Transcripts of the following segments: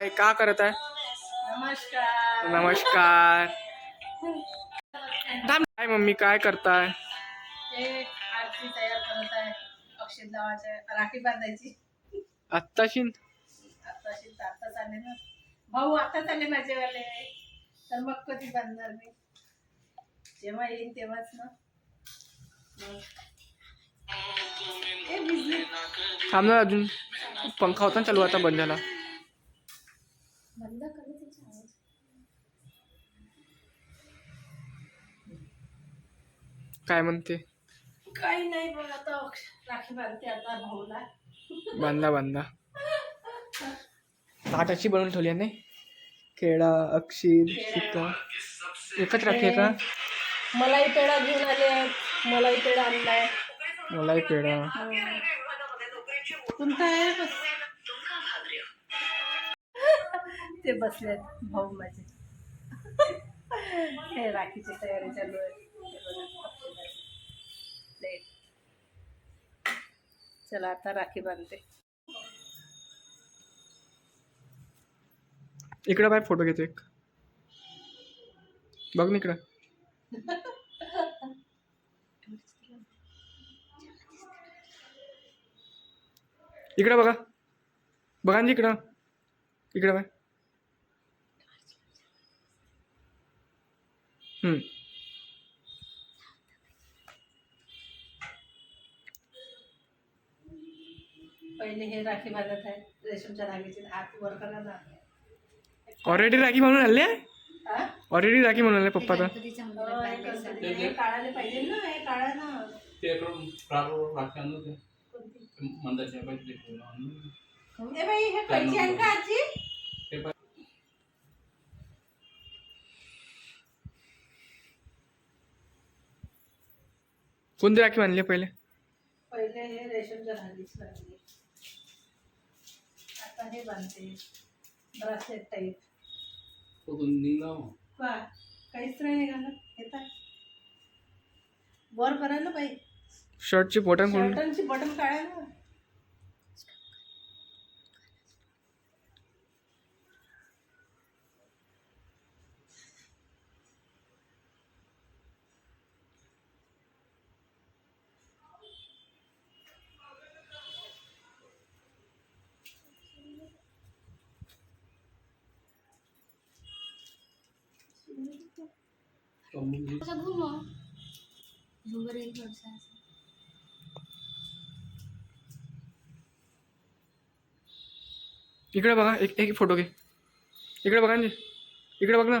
काय का करत आहे? नमस्कार. नमस्कार. काय मम्मी काय करताय? आरती तयार करत आहे. अक्षर लावायचे राखी बांधायची. आत्ताशी? आताशी आताच आले ना. भाऊ आताच आले माझेवाले तर मग कधी बांधणार मी? जेव्हा येईन तेव्हाच ना. मग. ए, भिजली. थांब ना अजून. पंखा होता ना चालू आता बंद झाला. बंद कर त्याचा आवाज. काय म्हणते? काही नाही बघ आता राखी बांधते आता भाऊला. बांधा बांधा. ताट अशी बनवून ठेवली आहे नाही केळा अक्षीर सीता एकच राखी आहे का? मलाई पेढा घेऊन आले आहेत. मलाई पेढा आणलाय. मलाही पेढा. कोणता आहे? ते बसलेत भाऊ माझे हे राखीची तयारी चालू आहे. चला आता राखी बांधते. इकडं बाय फोटो घेतो एक. बघ ना इकडं. इकडं बघा. बघा ना इकडं. इकडं बाय पहिले हे राखी बांधत आहे रेशमच्या धाग्याचे हात वर करा ऑलरेडी राखी म्हणून आले ऑलरेडी राखी म्हणून आले पप्पा तर काढायला पाहिजे ना हे काढा ना. ते करून प्रारूप ते मंदाच्या पाहिजे ते ए बाई हे कैची आहे का आजी? कोणती राखी बांधली पहिले? पहिले हे रेशमच्या बांधली. आता हे बांधते. ब्रासलेट टाईप काहीच नाही निघालं येतात वर करा ना बाई शर्टची बटन शर्टांची बटन काढा ना अच्छा घुमो घुमर येईल थोडसा इकडे बघा एक एक फोटो घे. इकडे बघा ना. इकडे बघ ना.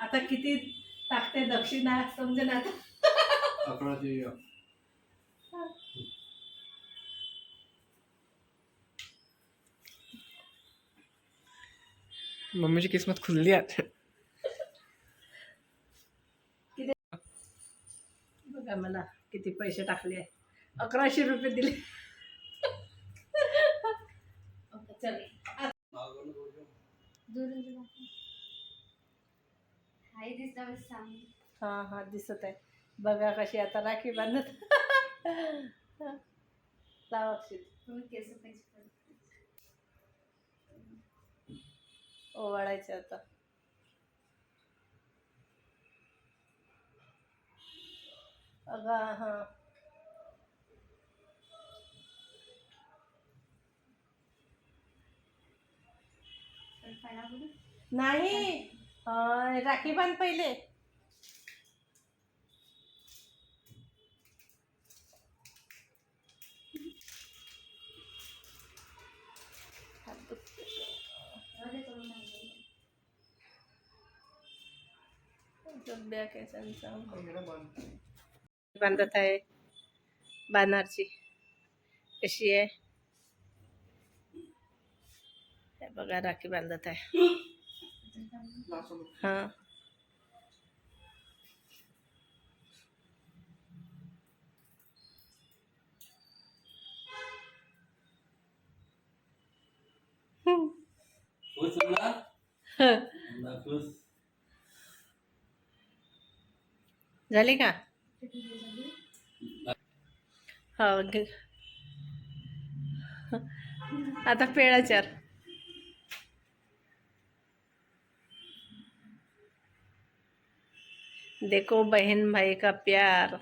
आता किती टाकते दक्षिणा समजे ना आता. अकराशे मम्मीची किस्मत खुलली आहे. बघा मला किती पैसे टाकले अकराशे रुपये दिले. ओके, चल. हा हा दिसत आहे. बघा कशी आता राखी बांधत. लावा ओवाळायचे आता. अगा हा. नाही. राखी बांध पहिले. बांधत आहे. बाणारची कशी आहे? हे बघा राखी बांधत आहे. हा. खुश ना खुश झाली का? हा हो आता पेळाचार देखो बहन भाई का प्यार।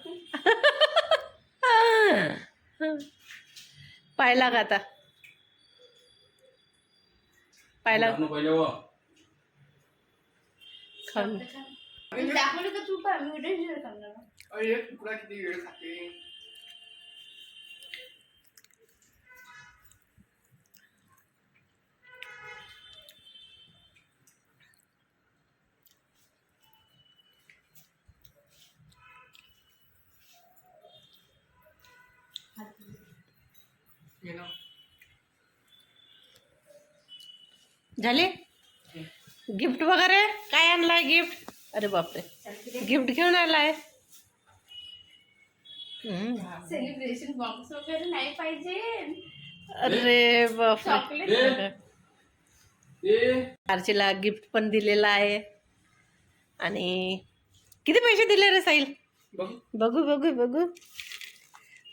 पाहिला का आता? पाहिला पाहिजे. खाऊन. का तू पण झाले? गिफ्ट वगैरे? काय आणलाय गिफ्ट? अरे बापरे. गिफ्ट घेऊन आलाय. हम्म. सेलिब्रेशन बॉक्स वगैरे नाही पाहिजे. अरे बापरे. चॉकलेट ए आरचीला गिफ्ट पण दिलेला आहे. आणि किती पैसे दिले रे साईल बघ बघू बघू.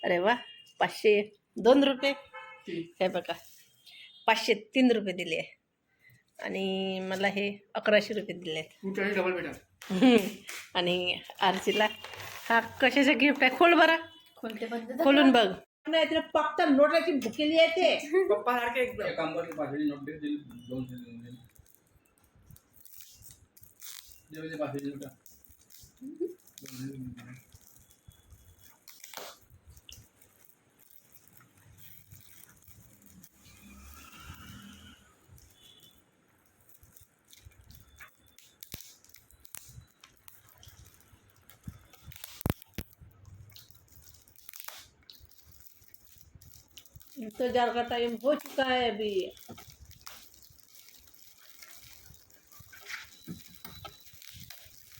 अरे वा पाचशे दोन रुपये. हे बघा. पाचशे तीन रुपये दिले. आहे आणि मला हे अकराशे रुपये दिले. आहेत. आणि आरचीला हा कशाचं गिफ्ट आहे? खोल बरं. खोलून बघ. नाही तिला फक्त नोटाची भुकेली आहे ते. पप्पा सारखे एकदम इंतज़ार का टाइम हो चुका है अभी।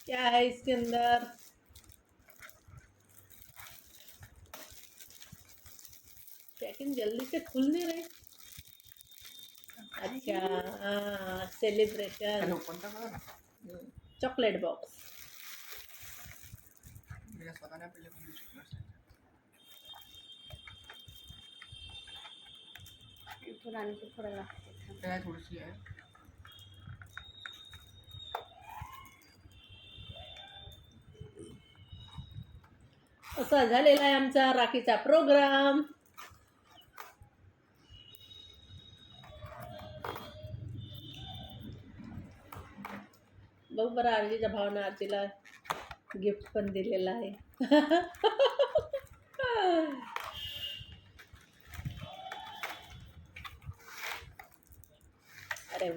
क्या है इसके अंदर? पैकिंग जल्दी से खुल नहीं रही। अच्छा सेलिब्रेशन ना चॉकलेट बॉक्स। आणखी थोडं लागते. काय थोडीशी आहे. असा झालेला आहे आमचा राखीचा प्रोग्राम. बघ बरं आरजीच्या भावना आरजीला गिफ्ट पण दिलेलं आहे.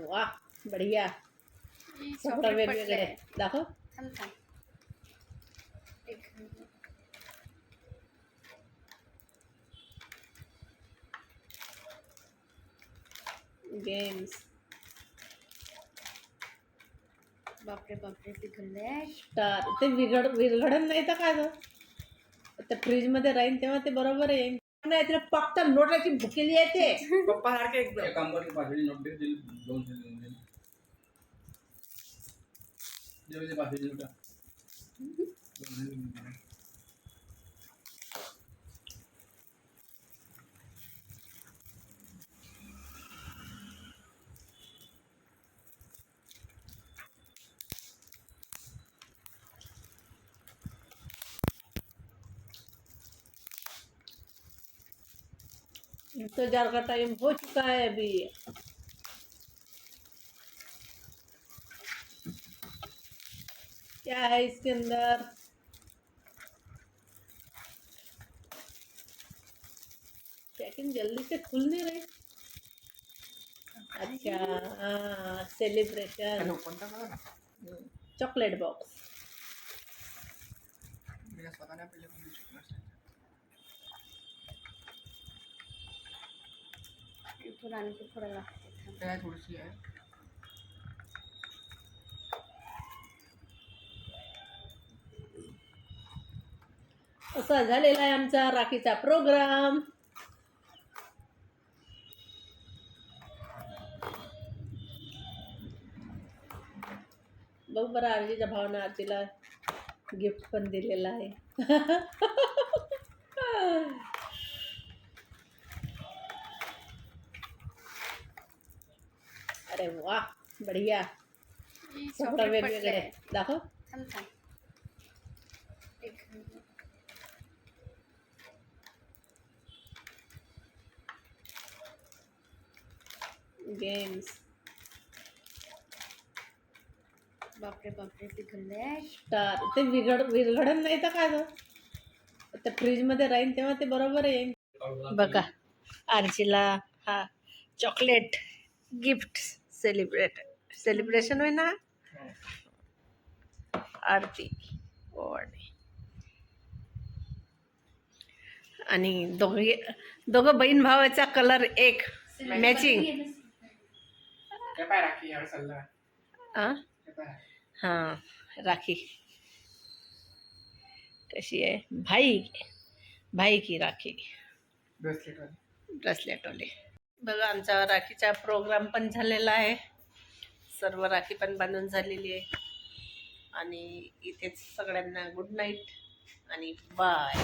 अरे वा बढिया सगळं वेगवेगळे दाखव थांब थांब एक गेम्स बापरे बापरे पिघलले स्टार ते विघड विघडत नाही तर काय गं? ते फ्रीजमध्ये राहील तेव्हा ते बरोबर येईल नाही तिला फक्त नोटाची भुकेली आहे ते. पप्पा सारखे एकदम. एक काम कर की पाचशेची नोट दे दिली दोनशे देऊन दे. दे तो इंतज़ार का टाइम हो चुका है अभी। क्या है इसके अंदर? पैकिंग जल्दी से खुल नहीं रही। अच्छा हाँ, सेलिब्रेशन चॉकलेट बॉक्स। इथून आणखी थोडं लागते. थांब. काय थोडीशी आहे. असा झालेला आहे आमचा राखीचा प्रोग्राम. बघ बरं आरजीच्या भावना आरजीला गिफ्ट पण दिलेला आहे. अरे वा बढिया सगळं वेगवेगळे. दाखव. गेम्स बापरे बापरे स्टार। ते विघड विरघडत नाही तर काय गं? ते फ्रीजमध्ये राहील तेव्हा ते बरोबर येईल बघा आरजीला हा चॉकलेट गिफ्ट सेलिब्रेट सेलिब्रेशन होय ना आरती आणि दोघे दोघं बहीण भावाचा कलर एक मॅचिंग हां हां राखी कशी आहे भाई भाई की राखी ब्रेसलेट वाली बघा आमचा राखीचा प्रोग्राम पण झालेला आहे. सर्व राखी पण बांधून झालेली आहे. आणि इथेच सगळ्यांना गुड नाईट आणि बाय